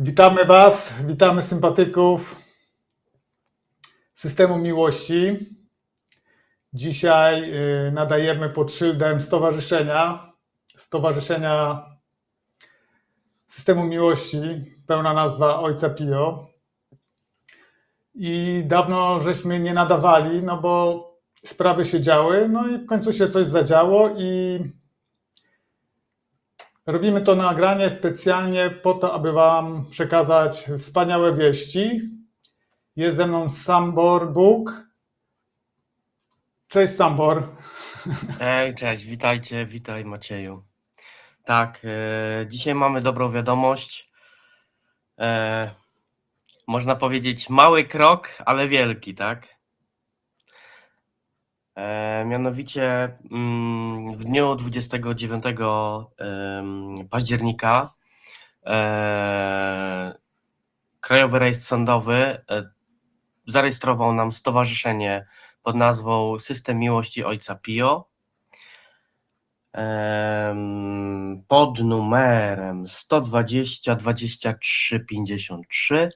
Witamy Was, witamy sympatyków systemu miłości. Dzisiaj y, nadajemy pod szyldem stowarzyszenia, Stowarzyszenia Systemu Miłości, pełna nazwa Ojca Pio. I dawno żeśmy nie nadawali, no bo sprawy się działy, no i w końcu się coś zadziało i Robimy to nagranie specjalnie po to, aby Wam przekazać wspaniałe wieści. Jest ze mną Sambor Bóg. Cześć Sambor. Hej, cześć, witajcie, witaj Macieju. Tak, e, dzisiaj mamy dobrą wiadomość. E, można powiedzieć mały krok, ale wielki, tak? E, mianowicie mm, w dniu 29 em, października e, Krajowy Rejestr Sądowy e, zarejestrował nam stowarzyszenie pod nazwą System Miłości Ojca Pio. Pod numerem 120 23 53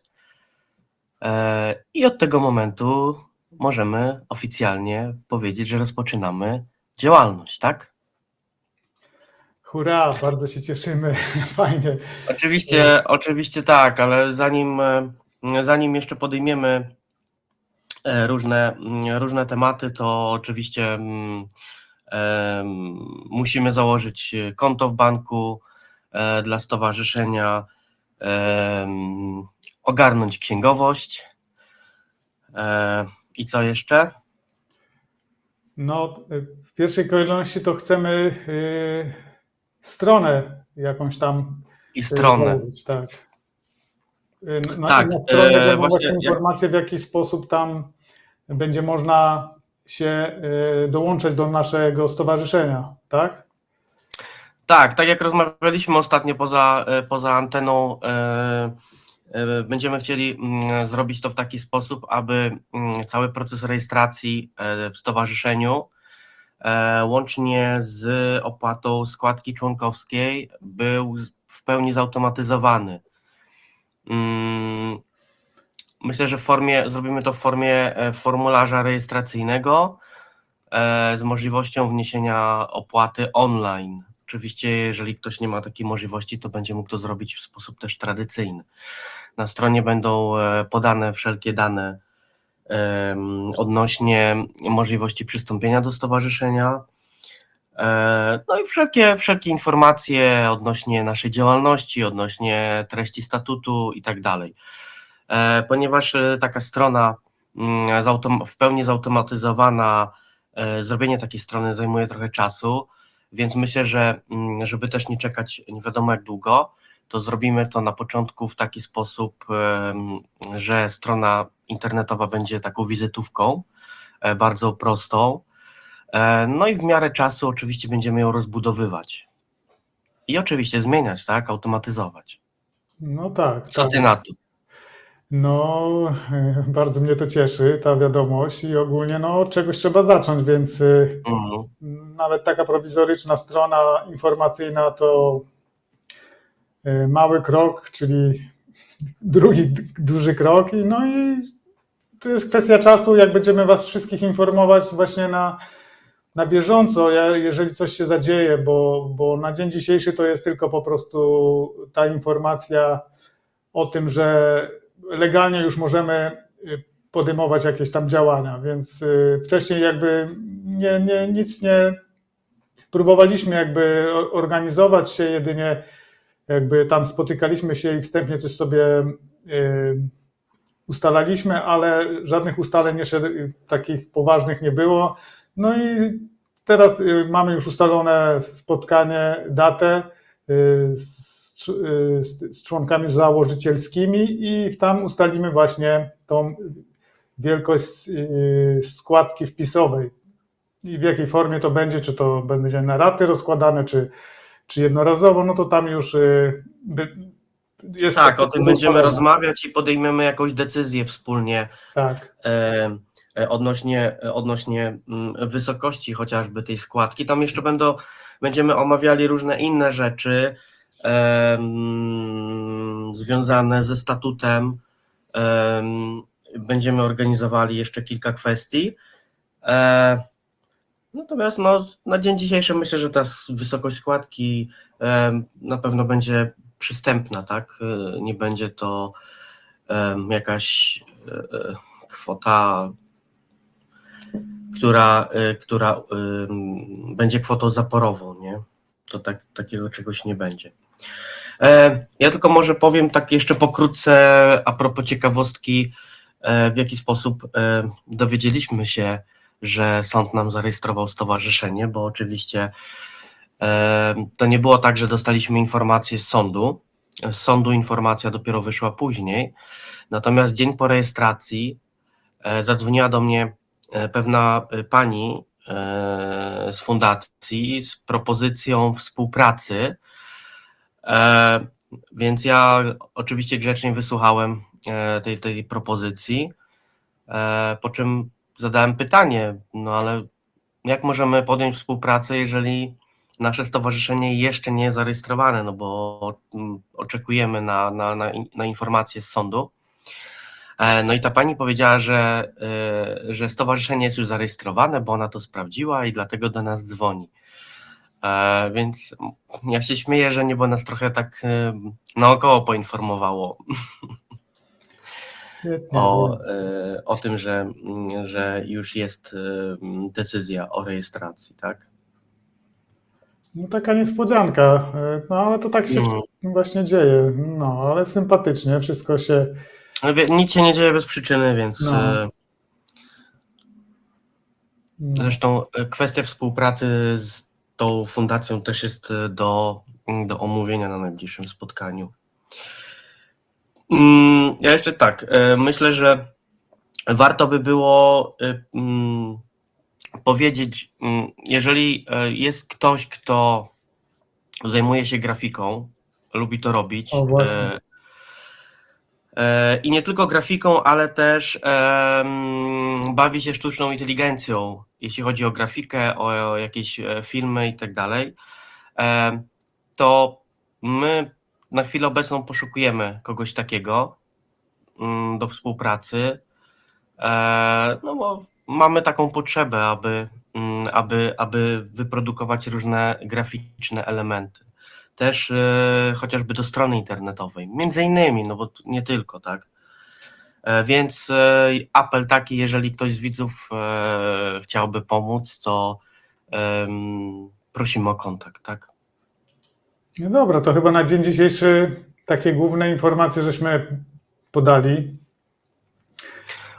E, i od tego momentu możemy oficjalnie powiedzieć, że rozpoczynamy działalność, tak? Hurra, bardzo się cieszymy. Fajnie. Oczywiście, oczywiście tak, ale zanim, e, zanim jeszcze podejmiemy e, różne, mm, różne tematy, to oczywiście mm, em, musimy założyć konto w banku e, dla stowarzyszenia, ogarnąć księgowość. I co jeszcze? No, w pierwszej kolejności to chcemy y, stronę jakąś tam I y, stronę. założyć, tak. Y, Na, Tak, e, właśnie jak- informacje, w jaki sposób tam będzie można się y, dołączyć do naszego stowarzyszenia, tak? Tak, tak jak rozmawialiśmy ostatnio poza, e, poza anteną, e, będziemy chcieli mm, zrobić to w taki sposób, aby mm, cały proces rejestracji e, w stowarzyszeniu, e, łącznie z opłatą składki członkowskiej, był w pełni zautomatyzowany. Mm, Myślę, że w formie, zrobimy to w formie e, formularza rejestracyjnego e, z możliwością wniesienia opłaty online. Oczywiście, jeżeli ktoś nie ma takiej możliwości, to będzie mógł to zrobić w sposób też tradycyjny. Na stronie będą e, podane wszelkie dane odnośnie możliwości przystąpienia do stowarzyszenia. E, No i wszelkie, wszelkie informacje odnośnie naszej działalności, odnośnie treści statutu i tak dalej. E, Ponieważ taka strona mm, w pełni zautomatyzowana, zrobienie takiej strony zajmuje trochę czasu, więc myślę, że mm, żeby też nie czekać nie wiadomo jak długo, to zrobimy to na początku w taki sposób, że strona internetowa będzie taką wizytówką, e, bardzo prostą. E, No i w miarę czasu oczywiście będziemy ją rozbudowywać. I oczywiście zmieniać, tak? Automatyzować. No tak. Co tak. ty na to? No, y, bardzo mnie to cieszy, ta wiadomość i ogólnie no, od czegoś trzeba zacząć, więc y, Mhm. Nawet taka prowizoryczna strona informacyjna to y, mały krok, czyli drugi duży krok i no i to jest kwestia czasu, jak będziemy Was wszystkich informować właśnie na, na bieżąco, jeżeli coś się zadzieje, bo, bo na dzień dzisiejszy to jest tylko po prostu ta informacja o tym, że legalnie już możemy y, podejmować jakieś tam działania, więc y, wcześniej jakby nie, nie, nic nie próbowaliśmy jakby organizować się, jedynie jakby tam spotykaliśmy się i wstępnie coś sobie y, ustalaliśmy, ale żadnych ustaleń jeszcze takich poważnych nie było. No i teraz y, mamy już ustalone spotkanie, datę y, z, z, członkami założycielskimi i tam ustalimy właśnie tą wielkość składki wpisowej i w jakiej formie to będzie, czy to będzie na raty rozkładane, czy, czy jednorazowo, no to tam już y, by- jest Tak, o tym będziemy ustalone. rozmawiać i podejmiemy jakąś decyzję wspólnie Tak, e, e, odnośnie, e, odnośnie mm, wysokości chociażby tej składki. Tam jeszcze będą, będziemy omawiali różne inne rzeczy, em, związane ze statutem. Em, Będziemy organizowali jeszcze kilka kwestii. E, Natomiast no, na dzień dzisiejszy myślę, że ta wysokość składki na pewno będzie przystępna, tak? E, Nie będzie to jakaś e, e, kwota, która, która będzie kwotą zaporową, nie? To tak, takiego czegoś nie będzie. Ja tylko może powiem tak jeszcze pokrótce a propos ciekawostki, w jaki sposób dowiedzieliśmy się, że sąd nam zarejestrował stowarzyszenie, bo oczywiście e, to nie było tak, że dostaliśmy informację z sądu. Z sądu informacja dopiero wyszła później. Natomiast dzień po rejestracji e, zadzwoniła do mnie e, pewna pani z fundacji z propozycją współpracy. Więc ja oczywiście grzecznie wysłuchałem tej, tej propozycji, po czym zadałem pytanie, no ale jak możemy podjąć współpracę, jeżeli nasze stowarzyszenie jeszcze nie jest zarejestrowane, no bo mm, oczekujemy na, na, na, na informacje z sądu. E, No i ta pani powiedziała, że, e, że stowarzyszenie jest już zarejestrowane, bo ona to sprawdziła i dlatego do nas dzwoni. E, Więc ja się śmieję, że niebo nas trochę tak naokoło poinformowało. o, e, o tym, że, mm, że już jest e, mm, decyzja o rejestracji, tak? No taka niespodzianka, e, no ale to tak się No. właśnie dzieje, no ale sympatycznie, wszystko się, Nic się nie dzieje bez przyczyny, więc No. no, zresztą kwestia współpracy z tą fundacją też jest do, do omówienia na najbliższym spotkaniu. Mm, Ja jeszcze tak, e, myślę, że warto by było e, mm, powiedzieć, mm, jeżeli e, jest ktoś, kto zajmuje się grafiką, lubi to robić. O, I nie tylko grafiką, ale też bawi się sztuczną inteligencją, jeśli chodzi o grafikę, o, o jakieś filmy i tak dalej. To my na chwilę obecną poszukujemy kogoś takiego mm, do współpracy. E, No bo mamy taką potrzebę, aby, mm, aby, aby wyprodukować różne graficzne elementy. Też e, chociażby do strony internetowej, między innymi, no bo nie tylko, tak. E, Więc apel taki, jeżeli ktoś z widzów chciałby pomóc, to prosimy o kontakt, tak. No dobra, to chyba na dzień dzisiejszy takie główne informacje żeśmy podali.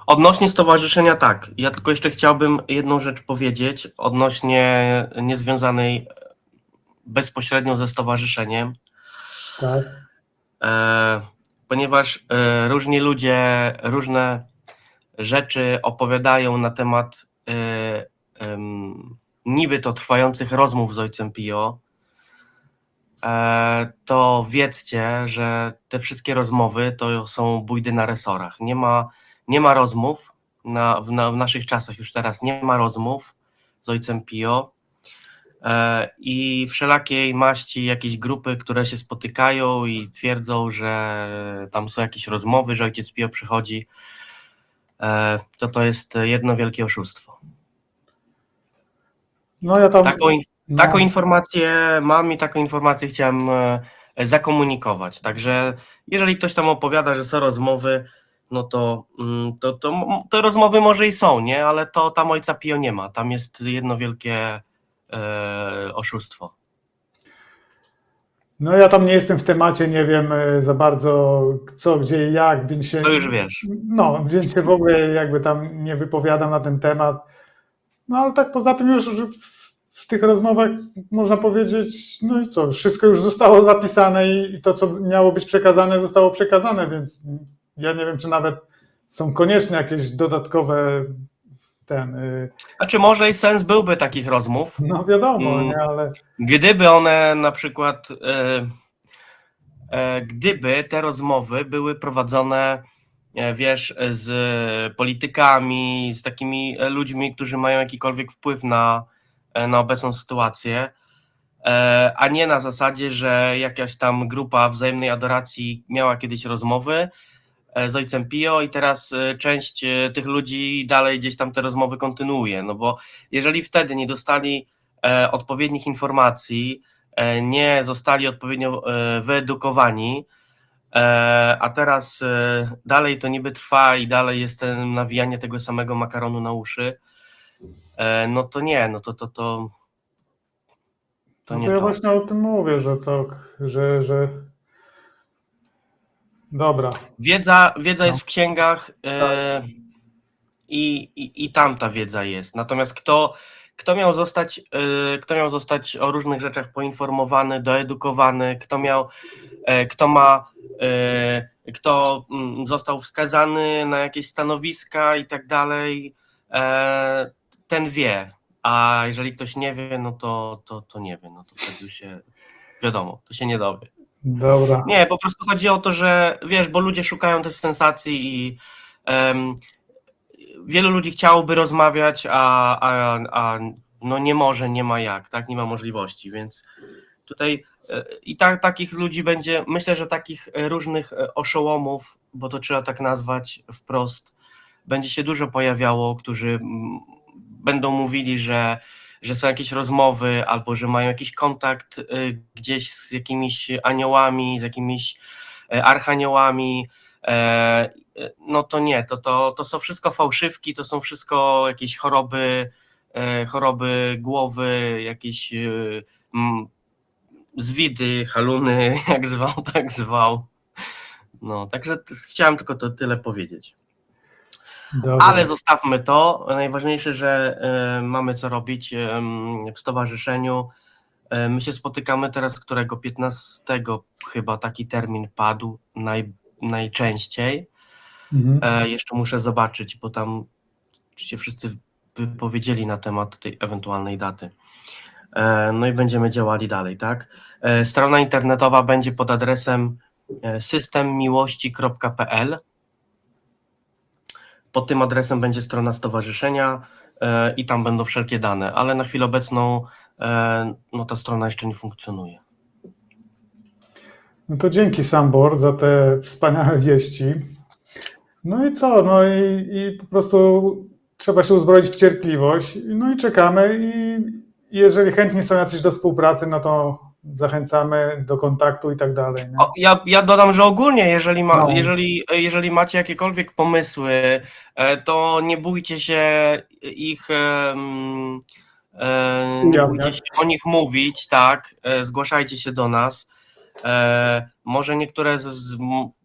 Odnośnie stowarzyszenia, tak. Ja tylko jeszcze chciałbym jedną rzecz powiedzieć odnośnie niezwiązanej bezpośrednio ze stowarzyszeniem, Tak, e, ponieważ e, różni ludzie różne rzeczy opowiadają na temat e, em, niby to trwających rozmów z ojcem Pio, e, to wiedzcie, że te wszystkie rozmowy to są bójdy na resorach. Nie ma, nie ma rozmów na, w, na, w naszych czasach już teraz nie ma rozmów z ojcem Pio e, i wszelakiej maści jakieś grupy, które się spotykają i twierdzą, że tam są jakieś rozmowy, że ojciec Pio przychodzi, e, to to jest jedno wielkie oszustwo. no ja tam, Taką, no, taką informację mam i taką informację chciałem e, zakomunikować. Także jeżeli ktoś tam opowiada, że są rozmowy, no to, mm, to, to te rozmowy może i są, nie? Ale to tam ojca Pio nie ma. Tam jest jedno wielkie e, oszustwo. no ja tam nie jestem w temacie, nie wiem e, za bardzo co, gdzie i jak, więc się, To już wiesz. no, więc się w ogóle jakby tam nie wypowiadam na ten temat. No ale tak poza tym już w- tych rozmowach można powiedzieć, no i co, wszystko już zostało zapisane i, i to, co miało być przekazane, zostało przekazane, więc ja nie wiem, czy nawet są konieczne jakieś dodatkowe ten, y, A czy może i sens byłby takich rozmów, no wiadomo, Mm. nie, ale gdyby one na przykład, e, e, gdyby te rozmowy były prowadzone, e, wiesz, z politykami, z takimi ludźmi, którzy mają jakikolwiek wpływ na, na obecną sytuację, e, a nie na zasadzie, że jakaś tam grupa wzajemnej adoracji miała kiedyś rozmowy e, z ojcem Pio i teraz e, część e, tych ludzi dalej gdzieś tam te rozmowy kontynuuje, no bo jeżeli wtedy nie dostali e, odpowiednich informacji, e, nie zostali odpowiednio e, wyedukowani, e, a teraz e, dalej to niby trwa i dalej jest ten nawijanie tego samego makaronu na uszy, e, no to nie, no to to to, to No nie to ja to. właśnie o tym mówię, że to, że, że... Dobra. Wiedza, wiedza No. jest w księgach e, i, i, i tam ta wiedza jest. Natomiast kto, kto, miał zostać, e, kto miał zostać o różnych rzeczach poinformowany, doedukowany, kto miał, e, kto ma, e, kto mm, został wskazany na jakieś stanowiska i tak dalej, e, ten wie. A jeżeli ktoś nie wie, no to, to, to nie wie. No to wtedy się wiadomo, to się nie dowie. Dobra. Nie, po prostu chodzi o to, że wiesz, bo ludzie szukają tych sensacji i em, wielu ludzi chciałoby rozmawiać, a, a, a no nie może, nie ma jak, tak, nie ma możliwości, więc tutaj e, i tak, takich ludzi będzie, myślę, że takich e, różnych e, oszołomów, bo to trzeba tak nazwać wprost, będzie się dużo pojawiało, którzy będą mówili, że, że są jakieś rozmowy albo że mają jakiś kontakt y, gdzieś z jakimiś aniołami, z jakimiś e, archaniołami. e, e, No to nie, to, to, to są wszystko fałszywki, to są wszystko jakieś choroby, e, choroby głowy, jakieś zwidy, haluny, jak zwał, tak zwał. No, także chciałem tylko to tyle powiedzieć. Dobra. Ale zostawmy to. Najważniejsze, że e, mamy co robić em, w stowarzyszeniu. E, my się spotykamy teraz, którego 15 chyba taki termin padł naj, najczęściej. Mhm. E, jeszcze muszę zobaczyć, bo tam się wszyscy wypowiedzieli na temat tej ewentualnej daty. E, no i będziemy działali dalej, tak? E, strona internetowa będzie pod adresem e, systemmiłości.pl. Pod tym adresem będzie strona stowarzyszenia e, i tam będą wszelkie dane, ale na chwilę obecną e, no, ta strona jeszcze nie funkcjonuje. No to dzięki Sambor za te wspaniałe wieści. No i co? No i, i po prostu trzeba się uzbroić w cierpliwość. No i czekamy i jeżeli chętni są jacyś do współpracy, no to zachęcamy do kontaktu i tak dalej. nie? Ja, ja dodam, że ogólnie, jeżeli, ma, No. jeżeli, jeżeli macie jakiekolwiek pomysły, e, to nie bójcie się ich. e, nie Ujawniać. bójcie się o nich mówić, tak? E, Zgłaszajcie się do nas. Może niektóre z, z,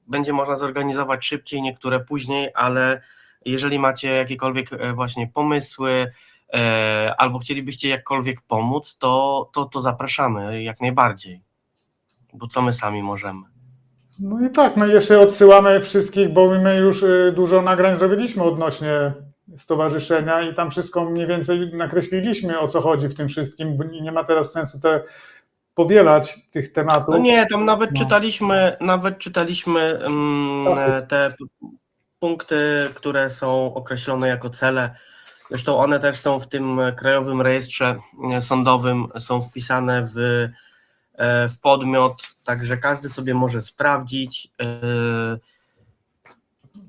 będzie można zorganizować szybciej, niektóre później, ale jeżeli macie jakiekolwiek właśnie pomysły, albo chcielibyście jakkolwiek pomóc, to, to, to zapraszamy jak najbardziej. Bo co my sami możemy? No i tak, no i jeszcze odsyłamy wszystkich, bo my już y, dużo nagrań zrobiliśmy odnośnie stowarzyszenia i tam wszystko mniej więcej nakreśliliśmy o co chodzi w tym wszystkim. bo Nie ma teraz sensu te powielać tych tematów. No nie, tam nawet No. czytaliśmy, nawet czytaliśmy Tak. te punkty, które są określone jako cele. Zresztą one też są w tym Krajowym Rejestrze Sądowym, są wpisane w, e, w podmiot, także każdy sobie może sprawdzić. e,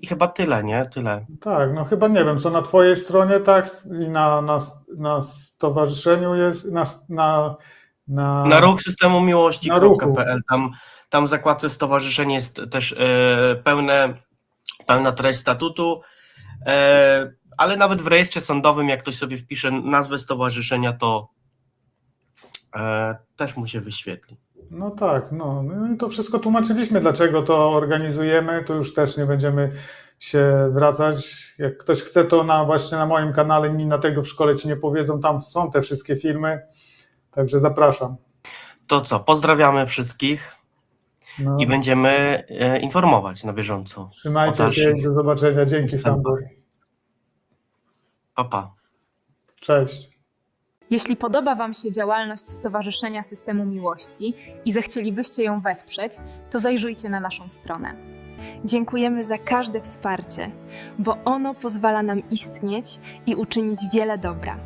I chyba tyle, nie? Tyle. Tak, no chyba nie wiem, co na Twojej stronie, tak, i na, na, na stowarzyszeniu jest, na, na, na, Na ruch systemu miłości.pl. Tam, tam w zakładce stowarzyszeń jest też e, pełne, pełna treść statutu, e, ale nawet w rejestrze sądowym, jak ktoś sobie wpisze nazwę stowarzyszenia, to e, też mu się wyświetli. No tak, no, no to wszystko tłumaczyliśmy, dlaczego to organizujemy, to już też nie będziemy się wracać. Jak ktoś chce, to na, właśnie na moim kanale Nina tego w szkole Ci nie powiedzą, tam są te wszystkie filmy, także zapraszam. To co, pozdrawiamy wszystkich No, i będziemy e, informować na bieżąco. trzymajcie się, do zobaczenia, dzięki. Sambor. Pa, pa. Cześć. Jeśli podoba Wam się działalność Stowarzyszenia Systemu Miłości i zechcielibyście ją wesprzeć, to zajrzyjcie na naszą stronę. Dziękujemy za każde wsparcie, bo ono pozwala nam istnieć i uczynić wiele dobra.